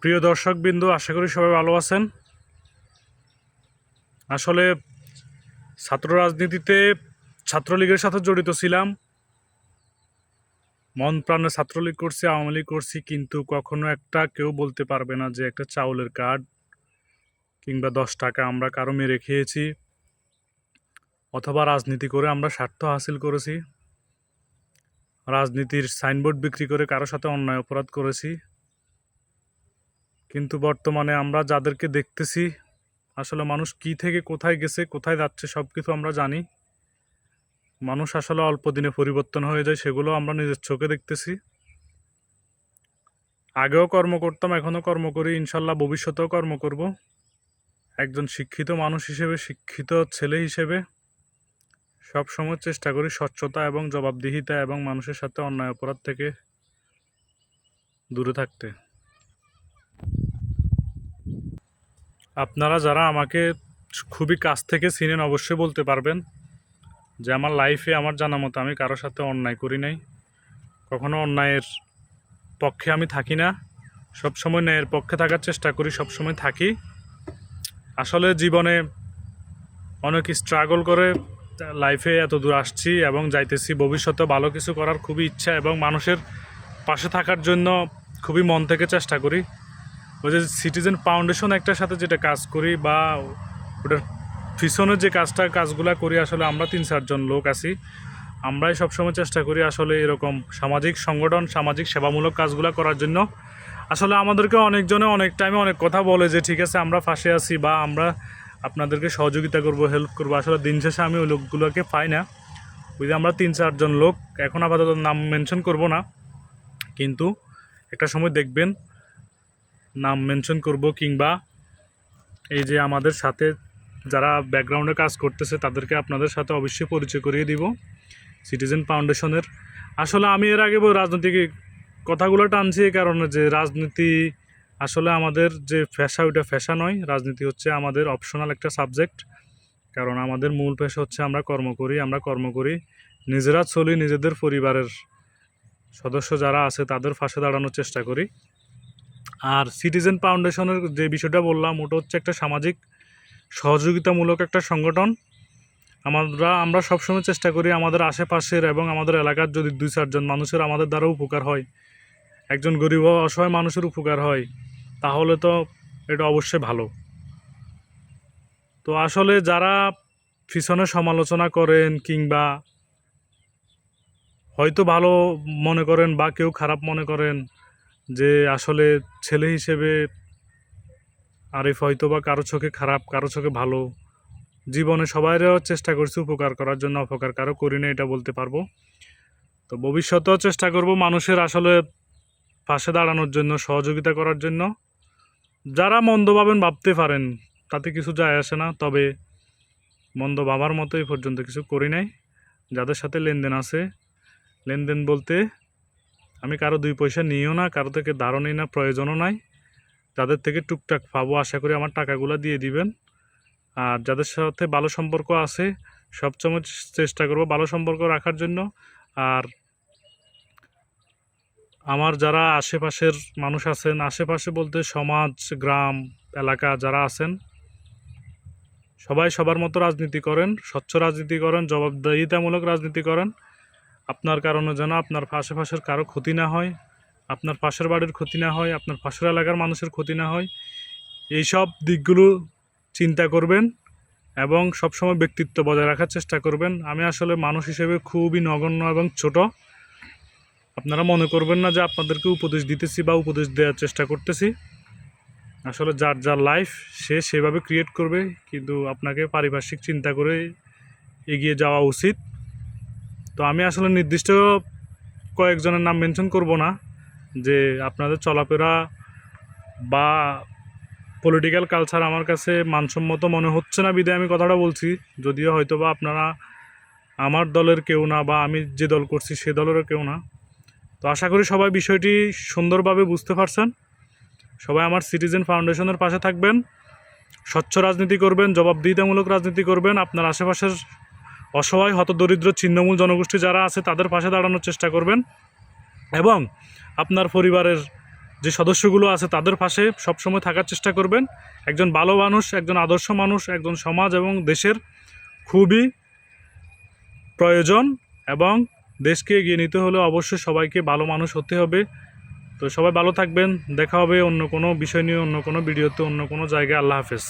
প্রিয় দর্শকবৃন্দ, আশা করি সবাই ভালো আছেন। আসলে ছাত্র রাজনীতিতে ছাত্রলীগের সাথে জড়িত ছিলাম। মন প্রাণে ছাত্রলীগ করছি, আওয়ামী লীগ করছি, কিন্তু কখনো একটা কেউ বলতে পারবে না যে একটা চাউলের কার্ড কিংবা দশ টাকা আমরা কারও মেরে খেয়েছি অথবা রাজনীতি করে আমরা স্বার্থ হাসিল করেছি। রাজনীতির সাইনবোর্ড বিক্রি করে কারও সাথে অন্যায় অপরাধ করেছি। কিন্তু বর্তমানে আমরা যাদেরকে দেখতেছি, আসলে মানুষ কি থেকে কোথায় গেছে, কোথায় যাচ্ছে সব কিছু আমরা জানি। মানুষ আসলে অল্প দিনে পরিবর্তন হয়ে যায়, সেগুলো আমরা নিজের চোখে দেখতেছি। আগেও কর্ম করতাম এখনও কর্ম করি, ইনশাল্লাহ ভবিষ্যতেও কর্ম করব। একজন শিক্ষিত মানুষ হিসেবে, শিক্ষিত ছেলে হিসেবে সব সময় চেষ্টা করি স্বচ্ছতা এবং জবাবদিহিতা এবং মানুষের সাথে অন্যায় অপরাধ থেকে দূরে থাকতে। আপনারা যারা আমাকে খুবই কাছ থেকে চিনেন অবশ্যই বলতে পারবেন যে আমার লাইফে আমার জানা মতো আমি কারোর সাথে অন্যায় করি নাই। কখনো অন্যায়ের পক্ষে আমি থাকি না। সবসময় ন্যায়ের পক্ষে থাকার চেষ্টা করি, সবসময় থাকি। আসলে জীবনে অনেক স্ট্রাগল করে লাইফে এত দূর আসছি এবং যাইতেছি। ভবিষ্যতে ভালো কিছু করার খুবই ইচ্ছা এবং মানুষের পাশে থাকার জন্য খুবই মন থেকে চেষ্টা করি। ওই যে সিটিজেন ফাউন্ডেশন একটার সাথে যেটা কাজ করি বা ওটার পিছনে যে কাজটা, কাজগুলা করি, আসলে আমরা তিন চারজন লোক আছি। আমরাই সবসময় চেষ্টা করি আসলে এরকম সামাজিক সংগঠন, সামাজিক সেবামূলক কাজগুলো করার জন্য। আসলে আমাদেরকে অনেকজনে অনেক টাইমে অনেক কথা বলে যে, ঠিক আছে, আমরা ফাঁসে আছি বা আমরা আপনাদেরকে সহযোগিতা করব হেল্প করব। আসলে দিন শেষে আমি ওই লোকগুলোকে পাই না। ওই যে আমরা তিন চারজন লোক, এখন আপাতত নাম মেনশন করব না। কিন্তু একটা সময় দেখবেন নাম মেনশন করব কিংবা এই যে আমাদের সাথে যারা ব্যাকগ্রাউন্ডে কাজ করতেছে, তাদেরকে আপনাদের সাথে অবশ্যই পরিচয় করিয়ে দিব। সিটিজেন ফাউন্ডেশনের আসলে আমি এর আগে রাজনৈতিক কথাগুলো টানছি এই কারণে যে রাজনীতি আসলে আমাদের যে ফ্যাশা ওইটা পেশা নয়। রাজনীতি হচ্ছে আমাদের অপশনাল একটা সাবজেক্ট কারণ আমাদের মূল পেশা হচ্ছে আমরা কর্ম করি, আমরা কর্ম করি। নিজেরা চলি, নিজেদের পরিবারের সদস্য যারা আছে, তাদের পাশে দাঁড়ানোর চেষ্টা করি। আর সিটিজেন ফাউন্ডেশনের যে বিষয়টা বললাম, ওটা হচ্ছে একটা সামাজিক সহযোগিতামূলক একটা সংগঠন। আমরা আমরা সবসময় চেষ্টা করি আমাদের আশেপাশের এবং আমাদের এলাকার যদি দুই চারজন মানুষের আমাদের দ্বারা উপকার হয়, একজন গরিব অসহায় মানুষের উপকার হয়, তাহলে তো এটা অবশ্যই ভালো। তো আসলে যারা পিছনে সমালোচনা করেন কিংবা হয়তো ভালো মনে করেন বা কেউ খারাপ মনে করেন যে আসলে ছেলে হিসেবে আরিফ হয়তো বা কারও চোখে খারাপ, কারও চোখে ভালো, জীবনে সবাইরও চেষ্টা করছি উপকার করার জন্য, অপকার কারও করি না এটা বলতে পারব। তো ভবিষ্যতেও চেষ্টা করব মানুষের আসলে পাশে দাঁড়ানোর জন্য, সহযোগিতা করার জন্য। যারা মন্দ ভাবেন ভাবতে পারেন, তাতে কিছু যায় আসে না, তবে মন্দ ভাবার মতো এই পর্যন্ত কিছু করি নাই। যাদের সাথে লেনদেন আছে, লেনদেন বলতে আমি কারও দুই পয়সা নিও না, কারও থেকে ধারও নিই না, প্রয়োজনও নাই। যাদের থেকে টুকটাক পাবো, আশা করি আমার টাকাগুলো দিয়ে দিবেন। আর যাদের সাথে ভালো সম্পর্ক আছে সবসময় চেষ্টা করব ভালো সম্পর্ক রাখার জন্য। আর আমার যারা আশেপাশের মানুষ আছেন, আশেপাশে বলতে সমাজ, গ্রাম, এলাকা যারা আছেন, সবাই সবার মতো রাজনীতি করেন, স্বচ্ছ রাজনীতি করেন, জবাবদিহিতামূলক রাজনীতি করেন। আপনার কারণে যেন আপনার আশেপাশের কারও ক্ষতি না হয়, আপনার পাশের বাড়ির ক্ষতি না হয়, আপনার পাশের এলাকার মানুষের ক্ষতি না হয়, এইসব দিকগুলো চিন্তা করবেন এবং সবসময় ব্যক্তিত্ব বজায় রাখার চেষ্টা করবেন। আমি আসলে মানুষ হিসেবে খুবই নগণ্য এবং ছোট। আপনারা মনে করবেন না যে আপনাদেরকে উপদেশ দিতেছি বা উপদেশ দেওয়ার চেষ্টা করতেছি। আসলে যার যার লাইফ সে সেভাবে ক্রিয়েট করবে, কিন্তু আপনাকে পারিপার্শ্বিক চিন্তা করে এগিয়ে যাওয়া উচিত। তো আমি আসলে নির্দিষ্ট কয়েকজনের নাম মেনশন করব না, যে আপনাদের চলাফেরা বা পলিটিক্যাল কালচার আমার কাছে মানসম্মত মনে হচ্ছে না বিদায় আমি কথাটা বলছি। যদিও হয়তো বা আপনারা আমার দলের কেউ না বা আমি যে দল করছি সে দলেরও কেউ না। তো আশা করি সবাই বিষয়টি সুন্দরভাবে বুঝতে পারছেন। সবাই আমার সিটিজেন ফাউন্ডেশনের পাশে থাকবেন। স্বচ্ছ রাজনীতি করবেন, জবাবদিহিতামূলক রাজনীতি করবেন, আপনার আশেপাশের অসহায়, হতদরিদ্র, ছিন্নমূল জনগোষ্ঠী যারা আছে তাদের পাশে দাঁড়ানোর চেষ্টা করবেন এবং আপনার পরিবারের যে সদস্যগুলো আছে তাদের পাশে সবসময় থাকার চেষ্টা করবেন। একজন ভালো মানুষ, একজন আদর্শ মানুষ, একজন সমাজ এবং দেশের খুবই প্রয়োজন এবং দেশকে এগিয়ে নিতে হলে অবশ্যই সবাইকে ভালো মানুষ হতে হবে। তো সবাই ভালো থাকবেন, দেখা হবে অন্য কোনো বিষয় নিয়ে, অন্য কোনো ভিডিওতে, অন্য কোনো জায়গায়। আল্লাহ হাফেজ।